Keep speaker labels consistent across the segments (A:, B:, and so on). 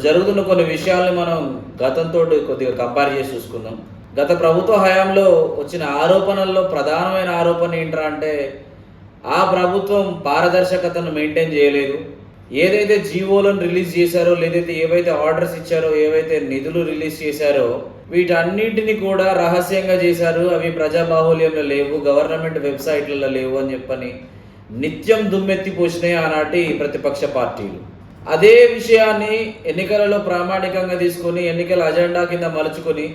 A: ఇప్పుడు జరుగుతున్న కొన్ని విషయాల్ని మనం గతంతో కొద్దిగా కంపేర్ చేసి చూసుకుందాం. గత ప్రభుత్వ హయాంలో వచ్చిన ఆరోపణల్లో ప్రధానమైన ఆరోపణ ఏంట్రా అంటే ఆ ప్రభుత్వం పారదర్శకతను మెయింటైన్ చేయలేదు. ఏదైతే జీవోలను రిలీజ్ చేశారో లేదైతే ఏవైతే ఆర్డర్స్ ఇచ్చారో ఏవైతే నిధులు రిలీజ్ చేశారో వీటన్నింటిని కూడా రహస్యంగా చేశారు. అవి ప్రజాబాహుల్యంలో లేవు గవర్నమెంట్ వెబ్సైట్లలో లేవు అని చెప్పని నిత్యం దుమ్మెత్తి పోసినాయి ఆనాటి ప్రతిపక్ష పార్టీలు. అదే విషయాన్ని ఎన్నికలలో ప్రామాణికంగా తీసుకొని ఎన్నికల అజెండా కింద మలుచుకొని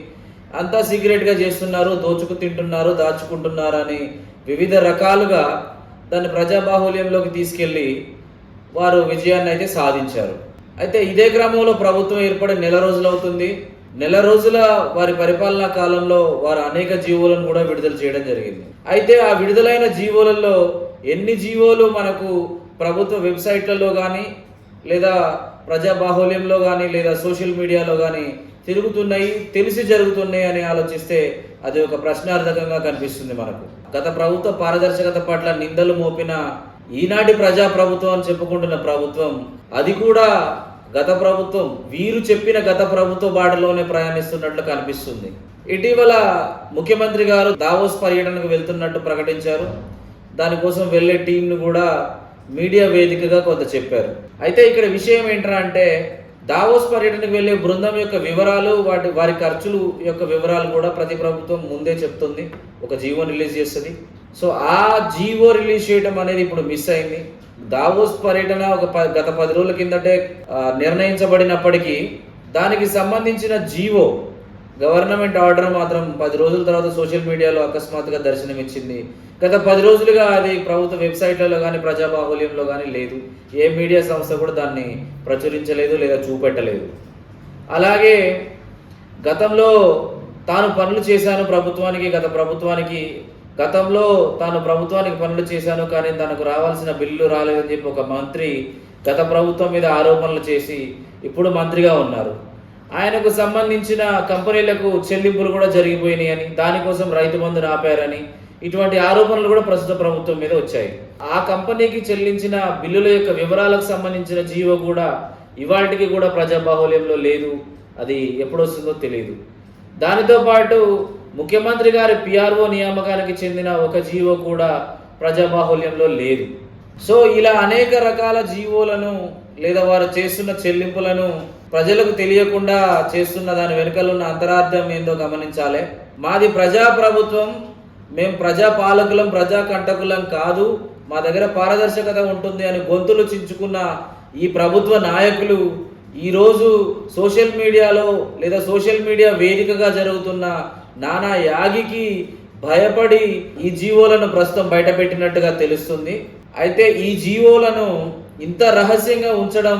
A: అంతా సీక్రెట్గా చేస్తున్నారు దోచుకు తింటున్నారు దాచుకుంటున్నారని వివిధ రకాలుగా దాన్ని ప్రజాబాహుల్యంలోకి తీసుకెళ్ళి వారు విజయాన్ని అయితే సాధించారు. అయితే ఇదే క్రమంలో ప్రభుత్వం ఏర్పడి నెల రోజులు అవుతుంది. నెల రోజుల వారి పరిపాలనా కాలంలో వారు అనేక జీవోలను కూడా విడుదల చేయడం జరిగింది. అయితే ఆ విడుదలైన జీవోలలో ఎన్ని జీవోలు మనకు ప్రభుత్వ వెబ్సైట్లలో కానీ లేదా ప్రజా బాహుల్యంలో కానీ లేదా సోషల్ మీడియాలో కానీ తిరుగుతున్నాయి తెలిసి జరుగుతున్నాయి అని ఆలోచిస్తే అది ఒక ప్రశ్నార్థకంగా కనిపిస్తుంది మనకు. గత ప్రభుత్వ పారదర్శకత పట్ల నిందలు మోపిన ఈనాటి ప్రజా ప్రభుత్వం అని చెప్పుకుంటున్న ప్రభుత్వం అది కూడా గత ప్రభుత్వం వీరు చెప్పిన గత ప్రభుత్వ బాటలోనే ప్రయాణిస్తున్నట్లు కనిపిస్తుంది. ఇటీవల ముఖ్యమంత్రి గారు దావోస్ పర్యటనకు వెళ్తున్నట్టు ప్రకటించారు. దానికోసం వెళ్ళే టీంను కూడా మీడియా వేదికగా కొంత చెప్పారు. అయితే ఇక్కడ విషయం ఏంట్రా అంటే దావోస్ పర్యటనకు వెళ్ళే బృందం యొక్క వివరాలు వాటి వారి ఖర్చులు యొక్క వివరాలు కూడా ప్రతి ప్రభుత్వం ముందే చెప్తుంది. ఒక జీవో రిలీజ్ చేస్తుంది. సో ఆ జీవో రిలీజ్ చేయడం అనేది ఇప్పుడు మిస్ అయింది. దావోస్ పర్యటన ఒక గత పది రోజుల కిందటే నిర్ణయించబడినప్పటికీ దానికి సంబంధించిన జీవో గవర్నమెంట్ ఆర్డర్ మాత్రం పది రోజుల తర్వాత సోషల్ మీడియాలో అకస్మాత్తుగా దర్శనమిచ్చింది. గత పది రోజులుగా అది ప్రభుత్వ వెబ్సైట్లలో కానీ ప్రజాబాహుల్యంలో కానీ లేదు. ఏ మీడియా సంస్థ కూడా దాన్ని ప్రచురించలేదు లేదా చూపెట్టలేదు. అలాగే గతంలో తాను పనులు చేశాను ప్రభుత్వానికి గత ప్రభుత్వానికి గతంలో తాను ప్రభుత్వానికి పనులు చేశాను కానీ తనకు రావాల్సిన బిల్లు రాలేదని చెప్పి ఒక మంత్రి గత ప్రభుత్వం మీద ఆరోపణలు చేసి ఇప్పుడు మంత్రిగా ఉన్నారు. ఆయనకు సంబంధించిన కంపెనీలకు చెల్లింపులు కూడా జరిగిపోయినాయి అని దానికోసం రైతు బంధును ఆపారని ఇటువంటి ఆరోపణలు కూడా ప్రస్తుత ప్రభుత్వం మీద వచ్చాయి. ఆ కంపెనీకి చెల్లించిన బిల్లుల యొక్క వివరాలకు సంబంధించిన జీవో కూడా ఇవాటికి కూడా ప్రజాబాహుల్యంలో లేదు. అది ఎప్పుడొస్తుందో తెలియదు దానితో పాటు ముఖ్యమంత్రి గారి పిఆర్ఓ నియామకానికి చెందిన ఒక జీవో కూడా ప్రజాబాహుల్యంలో లేదు. సో ఇలా అనేక రకాల జీవోలను లేదా వారు చేస్తున్న చెల్లింపులను ప్రజలకు తెలియకుండా చేస్తున్న దాని వెనుకలున్న అంతరార్థం ఏందో గమనించాలి. మాది ప్రజా ప్రభుత్వం మేము ప్రజా పాలకులం ప్రజా కంటకులం కాదు. మా దగ్గర పారదర్శకత ఉంటుంది అని గొంతులు చించుకున్న ఈ ప్రభుత్వ నాయకులు ఈరోజు సోషల్ మీడియాలో లేదా సోషల్ మీడియా వేదికగా జరుగుతున్న నానా యాగికి భయపడి ఈ జీవోలను ప్రస్తుతం బయటపెట్టినట్టుగా తెలుస్తుంది. అయితే ఈ జీవోలను ఇంత రహస్యంగా ఉంచడం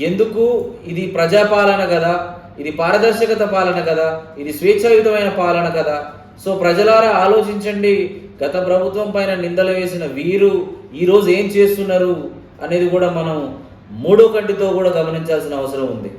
A: ఎందుకు? ఇది ప్రజాపాలన కదా. ఇది పారదర్శకత పాలన కదా. ఇది స్వేచ్ఛాయుతమైన పాలన కదా. సో ప్రజలారా ఆలోచించండి. గత ప్రభుత్వం పైన నిందలు వేసిన వీరు ఈరోజు ఏం చేస్తున్నారు అనేది కూడా మనం మూడో కంటితో కూడా గమనించాల్సిన అవసరం ఉంది.